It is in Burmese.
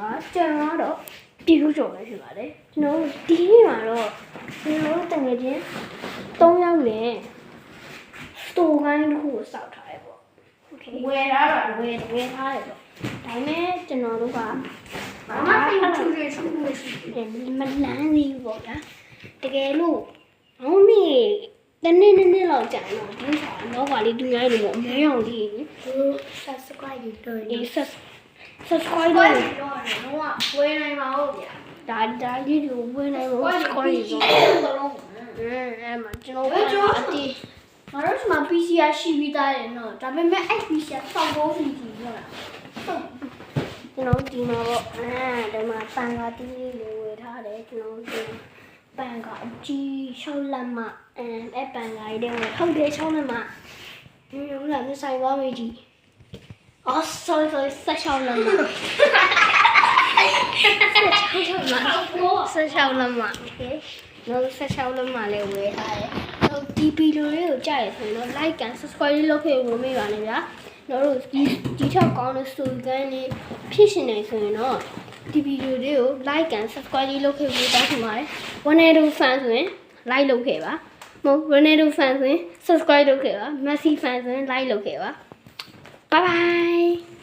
ကကျန်တော့တီလူကျော်ပဲဖြစ်ပါတယ်ကျွန်တော်တို့ဒီနေ့မှာတော့ကျွန်တော်တို့တငယ်ချင်း၃ယောက်နဲ့စတိုကိုင်းတစ်ခုကိုစောက်ထားတယ်ပေါ့โอเค ဝယ်ရတော့ ဝယ်ဝယ်ထားတယ်ပေါ့ဒါပေမဲ့ကျွန်တော်တို့က ဘာမှမထူးရထူးမရှိဘူး မလန်းသေးဘူးပေါ့ဗျာတကယ်လို့အောင်မေတနေ့နေ့နေ့လောက်ကြာတော့ဒီဆောင်တော့ပါလေသူများတွေပေါ့အမဲအောင်လေးလေ သူ subscribe ယူတော့ ဒီ sub- subscribe ဝတော့ယ်တော့တော့ဝယ်နိုင်ပါဦးဗျာဒါဒါလေးတွေကိုဝင်နိုင်လို့ဝယ် subscribe ပြီးဆိုတော့ဘလုံးအဲအဲမှာကျွန်တော်ဝယ်ကြောအတီးငါတို့ဒီမှာ PC ရရှိပြီးသားတယ်နော်ဒါပေမဲ့အဲ့ PC ကစောက်ဖို့ PC ပြောတာကျွန်တော်ဒီမှာပေါ့အဲဒီမှာပန်ကာတီးလေးတွေဝယ်ထားတယ်ကျွန်တော်ဒီပန်ကာအကြီး6လက်မအဲအဲပန်ကာကြီးတွေဝယ်ဟုတ်တယ်6လက်မဒီလိုလားမဆိုင်ပါမေးကြီး အော် sorry sorry 16လက်မ16လက်မ okay နော်16လက်မလေးဝယ်ထားတယ်တော့ဒီဗီဒီယိုလေးကိုကြားရဆိုရင်တော့ like and subscribe လေးလုပ်ခဲ့ဖို့မမေ့ပါနဲ့ဗျာကျွန်တော်တို့ဒီဒီထက်ကောင်းတဲ့ story ကန်းလေးဖြစ်ရှင်နေဆိုရင်တော့ဒီဗီဒီယိုလေးကို like and subscribe လေးလုပ်ခဲ့ဖို့တောင်းပန်ပါတယ် Ronaldo fan ဆိုရင် like လုပ်ခဲ့ပါမဟုတ် Ronaldo fan ဆိုရင် subscribe လုပ်ခဲ့ပါ Messi fan ဆိုရင် like လုပ်ခဲ့ပါ 拜拜。